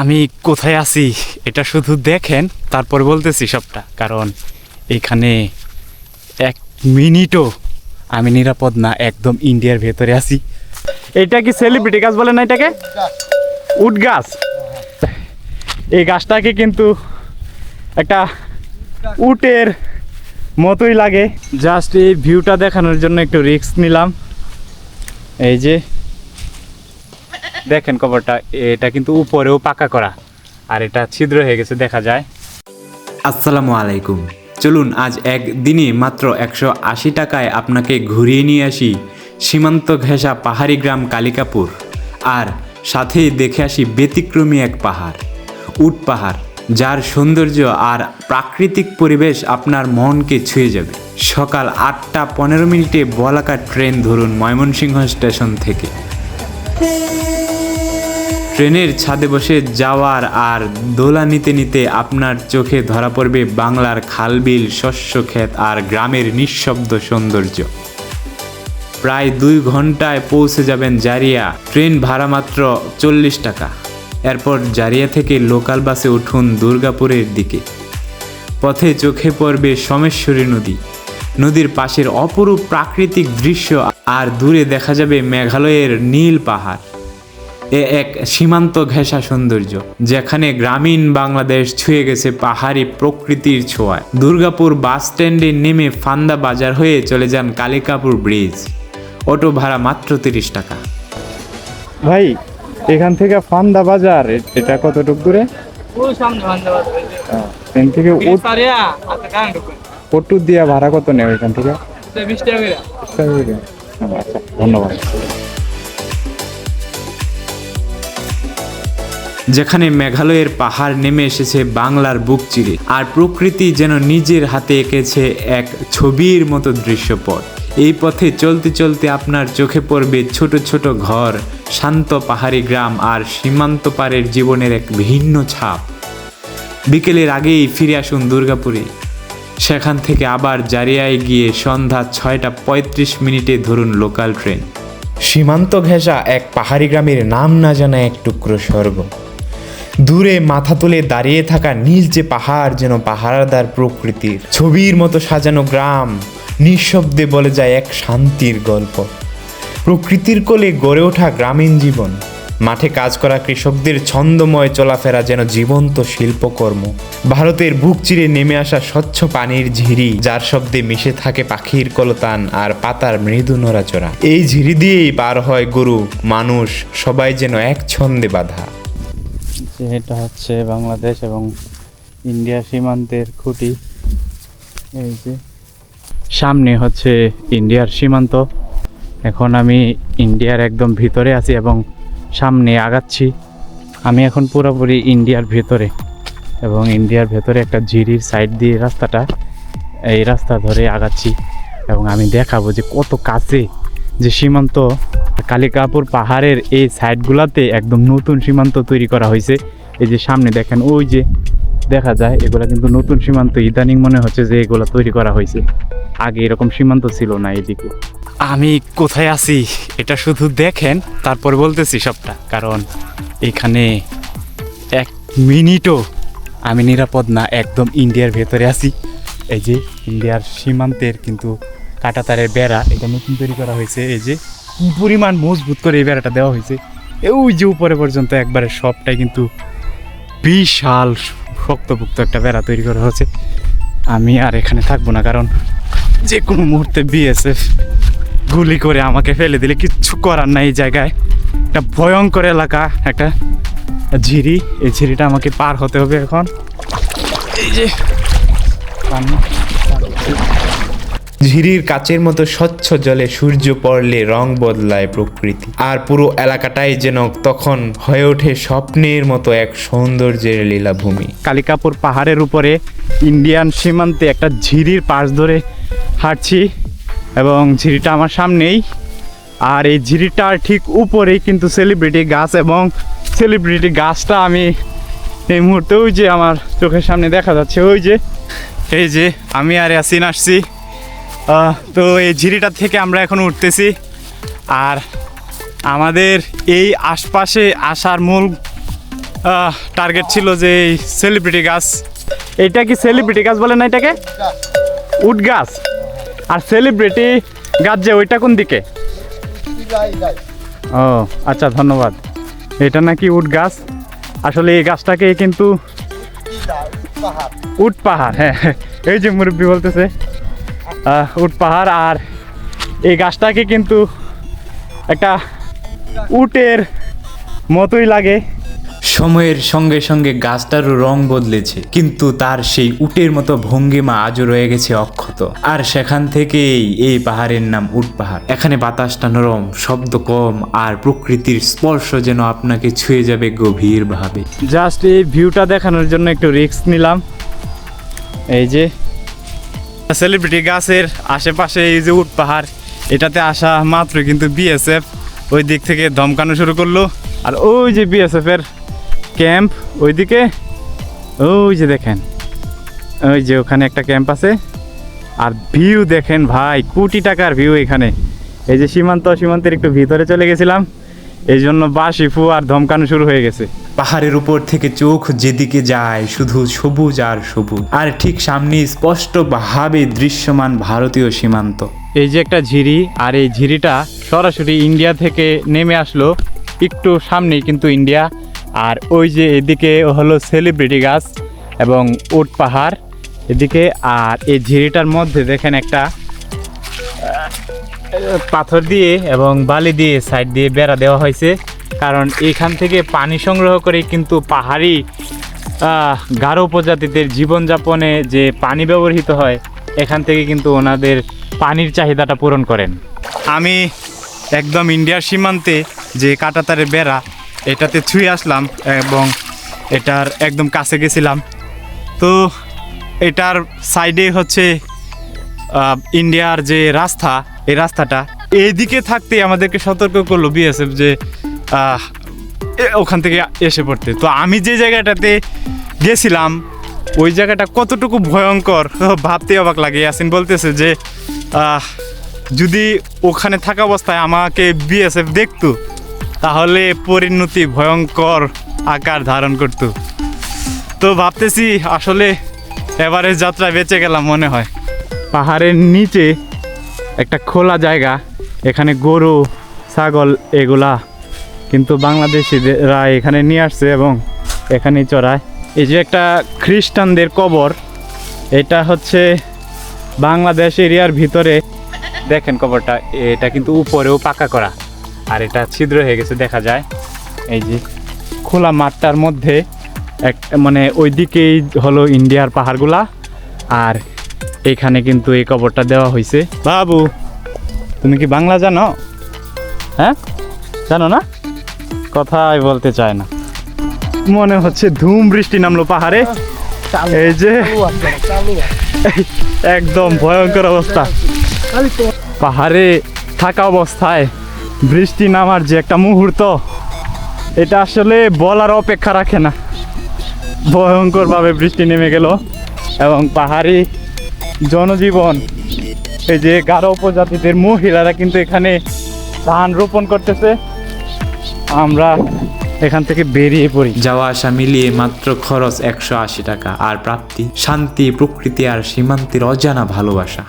আমি কোথায় আছি? এটা শুধু দেখেন, তারপর বলতেছি সবটা। কারণ এখানে এক মিনিটও আমি নিরাপদ না, একদম ইন্ডিয়ার ভেতরে আছি। এটা কি সেলিব্রিটি গাছ বলে না এটাকে? উড গাছ। এই গাছটাকে কিন্তু একটা উটের মতোই লাগে। জাস্ট এই ভিউটা দেখানোর জন্য একটু রিস্ক নিলাম। এই যে দেখেন কভারটা, এটা কিন্তু উপরেও পাকা করা, আর এটা ছিদ্র হয়ে গেছে, দেখা যায়। আসসালামু আলাইকুম। চলুন, আজ এক দিনে মাত্র একশো আশি টাকায় আপনাকে ঘুরিয়ে নিয়ে আসি সীমান্ত ঘেঁষা পাহাড়ি গ্রাম কালিকাপুর, আর সাথেই দেখে আসি ব্যতিক্রমী এক পাহাড়, উট পাহাড়, যার সৌন্দর্য আর প্রাকৃতিক পরিবেশ আপনার মনকে ছুঁয়ে যাবে। সকাল আটটা পনেরো মিনিটে বলাকার ট্রেন ধরুন ময়মনসিংহ স্টেশন থেকে। ট্রেনের ছাদে বসে যাওয়ার আর দোলা নিতে নিতে আপনার চোখে ধরা পড়বে বাংলার খালবিল, শস্য ক্ষেত আর গ্রামের নিঃশব্দ সৌন্দর্য। প্রায় দুই ঘন্টায় পৌঁছে যাবেন জারিয়া। ট্রেন ভাড়া মাত্র চল্লিশ টাকা। এরপর জারিয়া থেকে লোকাল বাসে উঠুন দুর্গাপুরের দিকে। পথে চোখে পড়বে সোমেশ্বরী নদী। নদীর পাশের অপরূপ প্রাকৃতিক দৃশ্য আর দূরে দেখা যাবে মেঘালয়ের নীল পাহাড়। এ এক সীমান্ত ঘেঁষা সৌন্দর্য যেখানে গ্রামীণ বাংলাদেশ ছুঁয়ে গেছে পাহাড়ি প্রকৃতির ছোঁয়ায়। দুর্গাপুর বাস স্ট্যান্ডে নেমে ফান্দা বাজার হয়ে চলে যান কালিকাপুর ব্রিজ। অটো ভাড়া মাত্র তিরিশ টাকা। ভাই এখান থেকে ফান্দা বাজার এটা কতটুক দূরে। এখান থেকে সারিয়া, আচ্ছা। অটো দিয়া ভাড়া কত নেই এখান থেকে। আচ্ছা ধন্যবাদ। যেখানে মেঘালয়ের পাহাড় নেমে এসেছে বাংলার বুক চিরে, আর প্রকৃতি যেন নিজের হাতে এঁকেছে এক ছবির মতো দৃশ্যপট। এই পথে চলতে চলতে আপনার চোখে পড়বে ছোট ছোট ঘর, শান্ত পাহাড়ি গ্রাম আর সীমান্ত পারের জীবনের এক ভিন্ন ছাপ। বিকেলের আগেই ফিরে আসুন দুর্গাপুরে। সেখান থেকে আবার জারিয়ায় গিয়ে সন্ধ্যা ছয়টা পঁয়ত্রিশ মিনিটে ধরুন লোকাল ট্রেন। সীমান্ত ঘেঁষা এক পাহাড়ি গ্রামের নাম না জানা এক টুকরো স্বর্গ। দূরে মাথা তুলে দাঁড়িয়ে থাকা নীলচে পাহাড় যেন পাহারাদার প্রকৃতির। ছবির মতো সাজানো গ্রাম, নিঃশব্দে বলে যায় এক শান্তির গল্প। প্রকৃতির কোলে গড়ে ওঠা গ্রামীণ জীবন, মাঠে কাজ করা কৃষকদের ছন্দময় চলাফেরা যেন জীবন্ত শিল্পকর্ম। ভারতের বুক চিরে নেমে আসা স্বচ্ছ পানির ঝিরি, যার শব্দে মিশে থাকে পাখির কলতান আর পাতার মৃদু নড়াচড়া। এই ঝিরি দিয়েই পার হয় গরু, মানুষ, সবাই যেন এক ছন্দে বাঁধা। যে এটা হচ্ছে বাংলাদেশ এবং ইন্ডিয়া সীমান্তের খুঁটি। এই যে, সামনে হচ্ছে ইন্ডিয়ার সীমান্ত। এখন আমি ইন্ডিয়ার একদম ভিতরে আছি এবং সামনে আগাচ্ছি। আমি এখন পুরোপুরি ইন্ডিয়ার ভেতরে এবং ইন্ডিয়ার ভেতরে একটা ঝিরির সাইড দিয়ে রাস্তাটা, এই রাস্তা ধরে আগাচ্ছি। এবং আমি দেখাবো যে কত কাছে যে সীমান্ত কালিকাপুর পাহাড়ের এই সাইডগুলাতে একদম নতুন সীমান্ত তৈরি করা হয়েছে। এই যে সামনে দেখেন, ওই যে দেখা যায়, এগুলা কিন্তু নতুন সীমান্ত। ইদানিং মনে হচ্ছে যে এগুলা তৈরি করা হয়েছে। আগে এরকম সীমান্ত ছিল না এদিকে। আমি কোথায় আছি, এটা শুধু দেখেন, তারপর বলতেছি সবটা। কারণ এখানে এক মিনিটও আমি নিরাপদ না, একদম ইন্ডিয়ার ভেতরে আছি। এই যে ইন্ডিয়ার সীমান্তের কিন্তু কাটাতারের বেড়া, এটা নতুন তৈরি করা হয়েছে। এই যে কি পরিমাণ মজবুত করে এই বেড়াটা দেওয়া হয়েছে। এই ওই যে উপরে পর্যন্ত একবারে সবটাই কিন্তু বিশাল শক্তপুক্ত একটা বেড়া তৈরি করা হয়েছে। আমি আর এখানে থাকব না, কারণ যে কোনো মুহূর্তে বিএসএফ গুলি করে আমাকে ফেলে দিলে কিচ্ছু করার নাই এই জায়গায়। একটা ভয়ঙ্কর এলাকা, একটা ঝিরি। এই ঝিরিটা আমাকে পার হতে হবে এখন। এই যে ঝিরির কাচের মতো স্বচ্ছ জলে সূর্য পড়লে রং বদলায় প্রকৃতি। আর পুরো এলাকাটাই যেন তখন হয়ে ওঠে স্বপ্নের মতো এক সৌন্দর্যের লীলাভূমি। কালিকাপুর পাহাড়ের উপরে ইন্ডিয়ান সীমান্তে একটা ঝিরির পাশ ধরে হাঁটছি এবং ঝিরিটা আমার সামনেই। আর এই ঝিরিটার ঠিক উপরেই কিন্তু সেলিব্রিটি গাছ এবং সেলিব্রিটি গাছটা আমি এই মুহূর্তে ওই যে আমার চোখের সামনে দেখা যাচ্ছে, ওই যে, এই যে আমি আর ইয়াসিন আসছি। তো এই ঝিরিটার থেকে আমরা এখন উঠতেছি। আর আমাদের এই আশপাশে আসার মূল টার্গেট ছিল যে এই সেলিব্রিটি গাছ। এটা কি সেলিব্রিটি গাছ বলে না এটাকে? উড গাছ। আর সেলিব্রিটি গাছ যে ওইটা কোন দিকে? ও আচ্ছা ধন্যবাদ। এটা নাকি উড গাছ? আসলে এই গাছটাকে কিন্তু উট পাহাড়। হ্যাঁ এই যে মুরব্বী বলতেছে। উট পাহাড় আর এই গাছটাকে কিন্তু একটা উটের মতোই লাগে। সময়ের সঙ্গে সঙ্গে গাছটারও রং বদলেছে কিন্তু তার সেই উটের মতো ভঙ্গিমা আজও রয়ে গেছে অক্ষত। আর সেখান থেকেই এই পাহাড়ের নাম উট পাহাড়। এখানে বাতাসটা নরম শব্দ কম আর প্রকৃতির স্পর্শ যেন আপনাকে ছুঁয়ে যাবে গভীরভাবে। জাস্ট এই ভিউটা দেখানোর জন্য একটু রিস্ক নিলাম। এই যে সেলিব্রিটি গাছের আশেপাশে এই যে উট পাহাড়, এটাতে আসা মাত্র কিন্তু বিএসএফ ওই দিক থেকে ধমকানো শুরু করল। আর ওই যে বিএসএফ এর ক্যাম্প ওইদিকে, ওই যে দেখেন, ওই যে ওখানে একটা ক্যাম্প আছে। আর ভিউ দেখেন ভাই, কোটি টাকার ভিউ এখানে। এই যে সীমান্ত, সীমান্তের একটু ভিতরে চলে গেছিলাম এই জন্য বাসি ফু আর ধমকানো শুরু হয়ে গেছে। পাহাড়ের উপর থেকে চোখ যেদিকে যায়, শুধু সবুজ আর সবুজ। আর ঠিক সামনে স্পষ্ট ভাবে দৃশ্যমান ভারতীয় সীমান্ত। এই যে একটা ঝিরি, আর এই ঝিরিটা সরাসরি ইন্ডিয়া থেকে নেমে আসলো একটু সামনেই কিন্তু ইন্ডিয়া। আর ওই যে এদিকে হলো সেলিব্রিটি গাছ এবং উট পাহাড় এদিকে। আর এই ঝিরিটার মধ্যে দেখেন একটা পাথর দিয়ে এবং বালি দিয়ে সাইড দিয়ে বেড়া দেওয়া হয়েছে। কারণ এখান থেকে পানি সংগ্রহ করে কিন্তু পাহাড়ি গারো উপজাতিদের জীবনযাপনে যে পানি ব্যবহৃত হয়, এখান থেকে কিন্তু ওনাদের পানির চাহিদাটা পূরণ করেন। আমি একদম ইন্ডিয়ার সীমান্তে যে কাটাতারে বেড়া, এটাতে ছুঁয়ে আসলাম এবং এটার একদম কাছে গেছিলাম। তো এটার সাইডে হচ্ছে ইন্ডিয়ার যে রাস্তা, এই রাস্তাটা, এইদিকে থাকতে আমাদেরকে সতর্ক করল বিএসএফ যে ওখান থেকে এসে পড়তে। তো আমি যে জায়গাটাতে গেছিলাম, ওই জায়গাটা কতটুকু ভয়ঙ্কর ভাবতে অবাক লাগে। ইয়াসিন বলতেছে যে যদি ওখানে থাকা অবস্থায় আমাকে বিএসএফ দেখতো, তাহলে পরিণতি ভয়ঙ্কর আকার ধারণ করতো। তো ভাবতেছি আসলে এবারের যাত্রা বেঁচে গেলাম মনে হয়। পাহাড়ের নিচে একটা খোলা জায়গা, এখানে গরু, ছাগল, এগুলা কিন্তু বাংলাদেশিরা এখানে নিয়ে আসছে এবং এখানেই চড়ায়। এই যে একটা খ্রিস্টানদের কবর, এটা হচ্ছে বাংলাদেশ এরিয়ার ভিতরে। দেখেন কবরটা, এটা কিন্তু উপরেও পাকা করা, আর এটা ছিদ্র হয়ে গেছে, দেখা যায়। এই যে খোলা মাঠটার মধ্যে এক মানে ওই দিকেই হলো ইন্ডিয়ার পাহাড়গুলা, আর এখানে কিন্তু এই কবরটা দেওয়া হয়েছে বাবু, তুমি কি বাংলা জানো? হ্যাঁ? জানো না? কথাই বলতে চায় না। মনে হচ্ছে ধুম বৃষ্টি নামলো পাহাড়ে। এই যে একদম ভয়ঙ্কর অবস্থা। পাহাড়ে থাকা অবস্থায় বৃষ্টি নামার যে একটা মুহূর্ত এটা আসলে বলার অপেক্ষা রাখে না। ভয়ঙ্করভাবে বৃষ্টি নেমে গেল এবং পাহাড়ি জনজীবন এই যে গারো উপজাতিদের মহিলারা কিন্তু এখানে ধান রোপণ করতেছে। আমরা এখান থেকে বেরিয়ে পড়ি। যাওয়া আসা মিলিয়ে মাত্র খরচ একশো আশি টাকা, আর প্রাপ্তি, শান্তি, প্রকৃতি আর সীমান্তের অজানা ভালোবাসা।